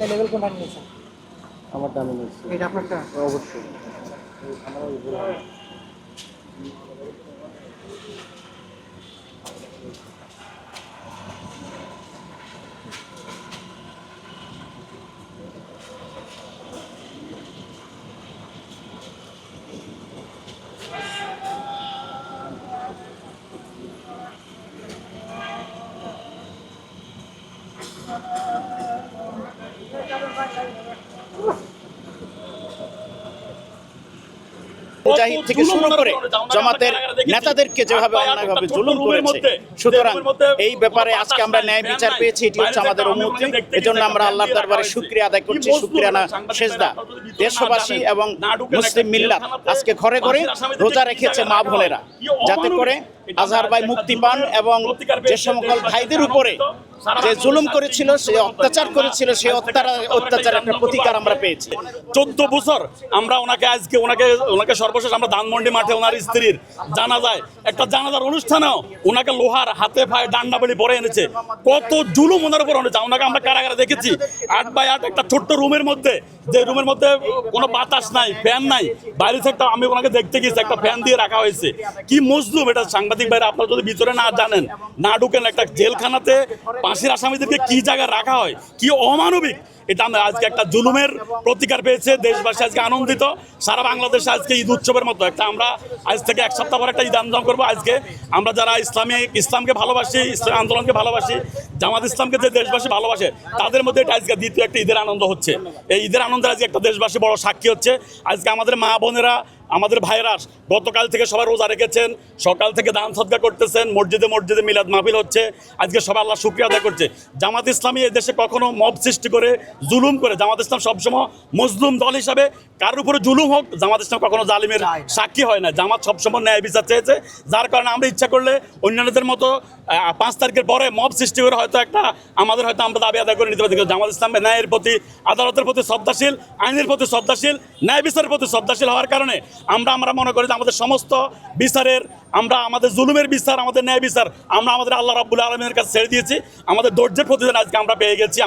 এই লেভেল কোনটা নিয়েছেন? আমার দামি নিচ্ছি এটা আপনারটা? অবশ্যই। আমার মুজাহিদ থেকে শুরু করে জামাতের নেতাদেরকে যেভাবে অন্যায়ভাবে জুলুম করেছে, সুতরাং এই ব্যাপারে আজকে আমরা ন্যায় বিচার পেয়েছি, এটি হচ্ছে আমাদের অনুমতি। এজন্য আমরা আল্লাহর দরবারে আদায় করছি শুক্রিয়া না দেশবাসী এবং মুসলিম আজকে ঘরে ঘরে রোজা রেখেছে মা বোনেরা, যাতে করে আজহার ভাই মুক্তি পান এবং যে সকল ভাইদের উপরে যে জুলুম করেছিল, সে অত্যাচার করেছিল সেই অত্যাচার একটা প্রতিকার আমরা পেয়েছি। চোদ্দ বছর আমরা ওনাকে আজকে ওনাকে ওনাকে সর্বশেষ আমরা ধানমন্ডি মাঠে ওনার স্ত্রীর জানাজায়, একটা জানাজার অনুষ্ঠানেও ওনাকে লোহার হাতে পায়ে ডান্ডা বেলি পরে এনেছে। কত জুলুম ওনার উপর এনেছে ওনাকে আমরা কারাগারে দেখেছি। আট বাই আট একটা ছোট্ট রুমের মধ্যে, যে রুমের মধ্যে কোনো বাতাস নাই, ফ্যান নাই, বাইরে থেকে একটা আমি ওনাকে দেখতে গেছি একটা ফ্যান দিয়ে রাখা হয়েছে। কি মজলুম এটা। সাংবাদিক ভাইরা, আপনারা যদি ভিতরে না জানেন, না ঢুকেন একটা জেলখানাতে ফাঁসির আসামিদেরকে কি জায়গায় রাখা হয়? কি অমানবিক? এটা আমরা আজকে একটা জুলুমের প্রতিকার পেয়েছে। দেশবাসী আজকে আনন্দিত। সারা বাংলাদেশে আজকে ঈদ উৎসবের মতো। একটা আমরা আজ থেকে এক সপ্তাহ পর একটা ঈদ আন্দোলন করব আজকে। আমরা যারা ইসলামী, ইসলামকে ভালোবাসি, ইসলাম আন্দোলনকে ভালোবাসি, জামাত ইসলামকে যে দেশবাসী ভালোবাসে, তাদের মধ্যে এটা আজকে দ্বিতীয় একটা ঈদের আনন্দ হচ্ছে। এই ঈদের আনন্দের আজকে একটা দেশবাসী বড় সাক্ষী হচ্ছে। আজকে আমাদের মা বোনেরা আমাদের ভাইরাস গতকাল থেকে সবাই রোজা রেখেছেন সকাল থেকে দান সদকা করতেছেন মসজিদে মসজিদে মিলাদ মাহফিল হচ্ছে আজকে সবাই আল্লাহ শুক্রিয়া আদায় করছে। জামাত ইসলামী এই দেশে কখনো মব সৃষ্টি করে জুলুম করে জামাত ইসলাম সবসময় মজলুম দল হিসাবে কারোর উপরে জুলুম হোক জামাত ইসলাম কখনো জালিমের সাক্ষী হয় না। জামাত সবসময় ন্যায় বিচার চেয়েছে যার কারণে আমরা ইচ্ছা করলে অন্যান্যদের মতো পাঁচ তারিখের পরে মব সৃষ্টি করে হয়তো একটা আমাদের হয়তো আমরা দাবি আদায় করে নিতে পারি। জামাত ইসলাম ন্যায়ের প্রতি আদালতের প্রতি শ্রদ্ধাশীল আইনের প্রতি শ্রদ্ধাশীল ন্যায় বিচারের প্রতি শ্রদ্ধাশীল হওয়ার কারণে আমরা আমরা মনে করি যে আমাদের সমস্ত বিচারের, আমরা আমাদের জুলুমের বিচার, আমাদের ন্যায় বিচার আমরা আমাদের আল্লাহ রাবুল আলমের কাছে ছেড়ে দিয়েছি। আমাদের ধৈর্যের প্রতিদিন আজকে আমরা পেয়ে গেছি।